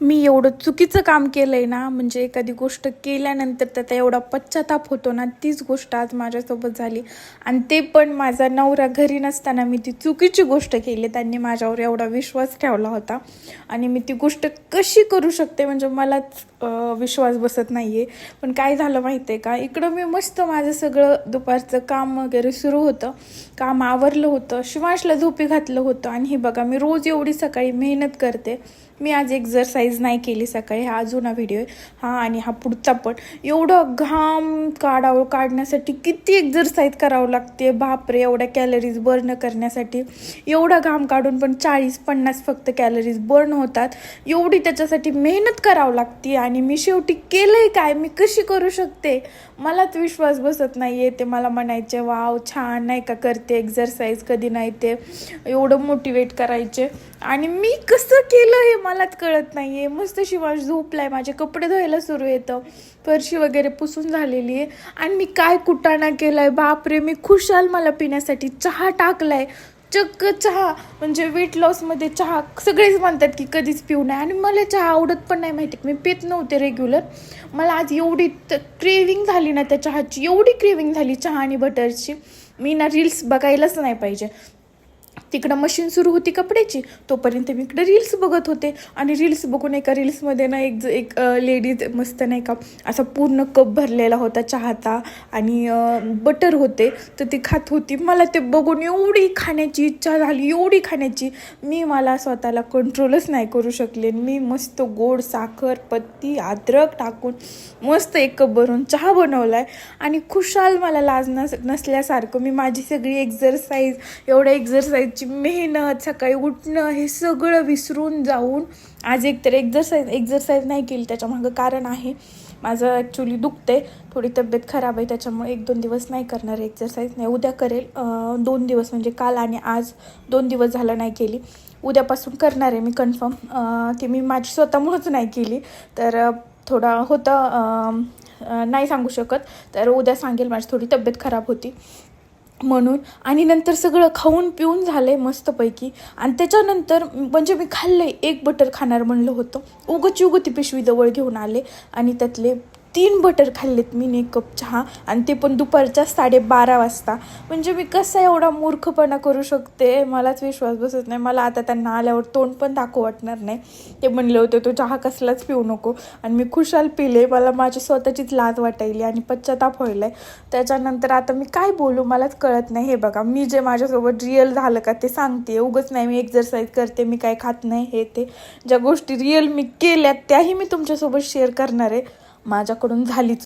मी एवढं चुकीचं काम केलं आहे ना म्हणजे एखादी गोष्ट केल्यानंतर त्याचा एवढा पश्चाताप होतो ना तीच गोष्ट आज माझ्यासोबत झाली. आणि ते पण माझा नवरा घरी नसताना मी ती चुकीची गोष्ट केली त्यांनी माझ्यावर एवढा विश्वास ठेवला होता. आणि मी ती गोष्ट कशी करू शकते? म्हणजे मलाच विश्वास बसत नाही आहे पण काय झालं माहिती आहे का? इकडं मी मस्त माझं सगळं दुपारचं काम वगैरे सुरू होतं. काम आवरलं होतं. शिवांशला झोपी घातलं होतं. आणि हे बघा मी रोज एवढी सकाळी मेहनत करते. मी आज एक्झरसाईज नाही केली सकाळी. हा जुना व्हिडिओ आहे. हा आणि हा पुढचा पण. एवढं घाम काढावं काढण्यासाठी किती एक्झरसाईज करावं लागते. बापरे एवढ्या कॅलरीज बर्न करण्यासाठी. एवढा घाम काढून पण चाळीस पन्नास फक्त कॅलरीज बर्न होतात. एवढी त्याच्यासाठी मेहनत करावं लागते. आणि आणि मी शेवटी केलंय काय? मी कशी करू शकते? मलाच विश्वास बसत नाही आहे ते मला म्हणायचे वाव छान नाही का करते एक्झरसाईज कधी नाही ते. एवढं मोटिवेट करायचे. आणि मी कसं केलं हे मलाच कळत नाही आहे मस्त शिवाश झोपलाय माझे कपडे धुवायला सुरू येतं. फरशी वगैरे पुसून झालेली आहे. आणि मी काय कुटाणा केलाय? बापरे मी खुशाल मला पिण्यासाठी चहा टाकलाय. चक्क चहा म्हणजे वेट लॉसमध्ये चहा सगळेच म्हणतात की कधीच पिऊ नये. आणि मला चहा आवडत पण नाही माहिती मी पित नव्हते रेग्युलर मला आज एवढी क्रेविंग झाली ना त्या चहाची एवढी क्रेविंग झाली चहा आणि बटरची मी ना रील्स बघायलाच नाही पाहिजे. तिकडं मशीन सुरू होती कपड्याची. तोपर्यंत मी इकडे रील्स बघत होते. आणि रील्स बघून एका रील्समध्ये ना एक ज- एक लेडीज मस्त नाही का असा पूर्ण कप भरलेला होता चहाचा आणि बटर होते. तर ती खात होती. मला ते बघून एवढी खाण्याची इच्छा झाली. एवढी खाण्याची. मी मला स्वतःला कंट्रोलच नाही करू शकले. मी मस्त गोड साखर पत्ती अद्रक टाकून मस्त एक कप भरून चहा बनवला आहे आणि खुशाल मला लाज नस नसल्यासारखं मी माझी सगळी एक्झरसाईज एवढ्या एक्झरसाईजची मेहनत सकाळी उठणं हे सगळं विसरून जाऊन आज एकतर एक्झरसाईज एक्झरसाईज नाही केली त्याच्यामागं कारण आहे. माझं ॲक्च्युली दुखते थोडी तब्येत खराब आहे त्याच्यामुळे एक दोन दिवस नाही करणार एक्झरसाईज नाही उद्या करेल. दोन दिवस म्हणजे काल आणि आज दोन दिवस झालं नाही केली. उद्यापासून करणार आहे मी कन्फर्म ती मी माझी स्वतःमुळंच नाही केली. तर थोडा थोडं होतं नाही सांगू शकत. तर उद्या सांगेल माझी थोडी तब्येत खराब होती. म्हणून आणि नंतर सगळं खाऊन पिऊन झालंय मस्तपैकी. आणि त्याच्यानंतर म्हणजे मी खाल्लंय एक बटर खाणार म्हणलं होतं. उगची उगती पिशवी जवळ घेऊन आले आणि त्यातले तीन बटर खाल्लेत मी एक कप चहा आणि ते पण दुपारच्या साडेबारा वाजता. म्हणजे मी कसा एवढा मूर्खपणा करू शकते? मलाच विश्वास बसत नाही. मला आता त्यांना आल्यावर तोंड पण दाखवू वाटणार नाही. ते म्हणले होते तो चहा कसलाच पिऊ नको. आणि मी खुशाल पिले. मला माझी स्वतःचीच लाज वाटायली आणि पश्चाताप व्हायलाय. त्याच्यानंतर आता मी काय बोलू? मलाच कळत नाही. हे बघा मी जे माझ्यासोबत रिअल झालं का ते सांगते. उगच नाही मी एक्झरसाईज करते मी काय खात नाही हे ते. ज्या गोष्टी रिअल मी केल्यात त्याही मी तुमच्यासोबत शेअर करणार आहे. माझ्याकडून झालीच